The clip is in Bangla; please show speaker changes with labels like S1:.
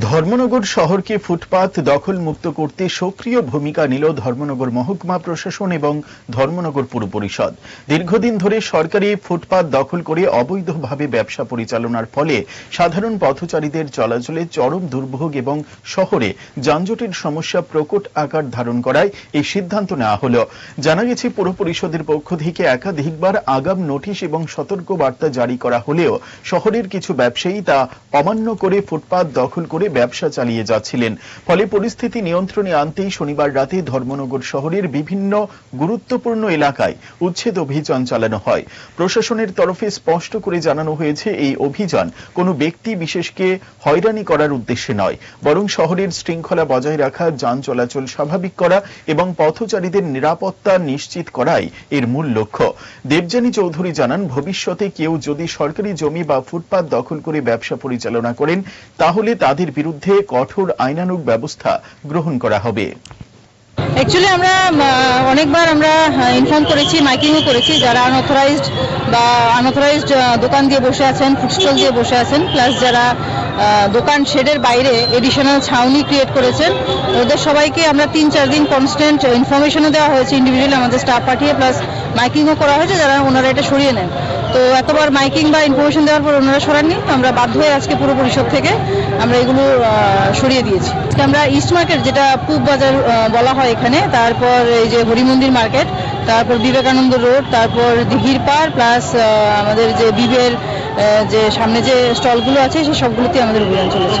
S1: ধর্মনগর শহরকে ফুটপাত দখল মুক্ত করতে সক্রিয় ভূমিকা নিল ধর্মনগর মহকুমা প্রশাসন এবং ধর্মনগর পুর পরিষদ। দীর্ঘদিন ধরে সরকারি ফুটপাত দখল করে অবৈধভাবে ব্যবসা পরিচালনার ফলে সাধারণ পথচারীদের চলাচলে চরম দুর্ভোগ এবং শহরে যানজটের সমস্যা প্রকট আকার ধারণ করায় এই সিদ্ধান্ত নেওয়া হল। জানা গেছে, পুর পরিষদের পক্ষ থেকে একাধিকবার আগাম নোটিশ এবং সতর্ক বার্তা জারি করা হলেও শহরের কিছু ব্যবসায়ী তা অমান্য করে ফুটপাত দখল করে ব্যবসা চালিয়ে যাচ্ছিলেন। ফলে পরিস্থিতি নিয়ন্ত্রণে আনতেই শনিবার রাতে ধর্মনগর শহরের বিভিন্ন গুরুত্বপূর্ণ এলাকায় উচ্ছেদ অভিযান চালানো হয়। প্রশাসনের তরফে স্পষ্ট করে জানানো হয়েছে, এই অভিযান কোনো ব্যক্তি বিশেষকে হয়রানি করার উদ্দেশ্যে নয়, বরং শহরের শৃঙ্খলা বজায় রাখা, যান চলাচল স্বাভাবিক করা এবং পথচারীদের নিরাপত্তা নিশ্চিত করাই এর মূল লক্ষ্য। দেবযানী চৌধুরী জানান, ভবিষ্যতে কেউ যদি সরকারি জমি বা ফুটপাত দখল করে ব্যবসা পরিচালনা করেন, তাহলে তাদের বিরুদ্ধে কঠোর আইনানুগ ব্যবস্থা গ্রহণ করা হবে।
S2: অ্যাকচুয়ালি আমরা অনেকবার আমরা ইনফর্ম করেছি, মাইকিংও করেছি, যারা আনঅথরাইজড বা আনঅথরাইজড দোকান দিয়ে বসে আছেন ফুডস্টল দিয়ে বসে আছেন প্লাস যারা দোকান শেডের বাইরে এডিশনাল ছাউনি ক্রিয়েট করেছেন, ওদের সবাইকে আমরা তিন চার দিন কনস্ট্যান্ট ইনফরমেশনও দেওয়া হয়েছে ইন্ডিভিজুয়ালি আমাদের স্টাফ পাঠিয়ে প্লাস মাইকিংও করা হয়েছে, যারা ওনারা এটা সরিয়ে নেন। তো এতবার মাইকিং বা ইনফরমেশন দেওয়ার পর ওনারা সরাননি। আমরা বাধ্য হয়ে আজকে পুরো পরিষদ থেকে আমরা এগুলো সরিয়ে দিয়েছি। আমরা ইস্ট মার্কেট যেটা পূব বাজার বলা হয় এখানে, তারপর এই যে হরিমন্দির মার্কেট, তারপর বিবেকানন্দ রোড, তারপর দিঘির পার প্লাস আমাদের যে বিবের যে সামনে যে স্টলগুলো আছে সেই সবগুলোতে আমাদের অভিযান চলেছে।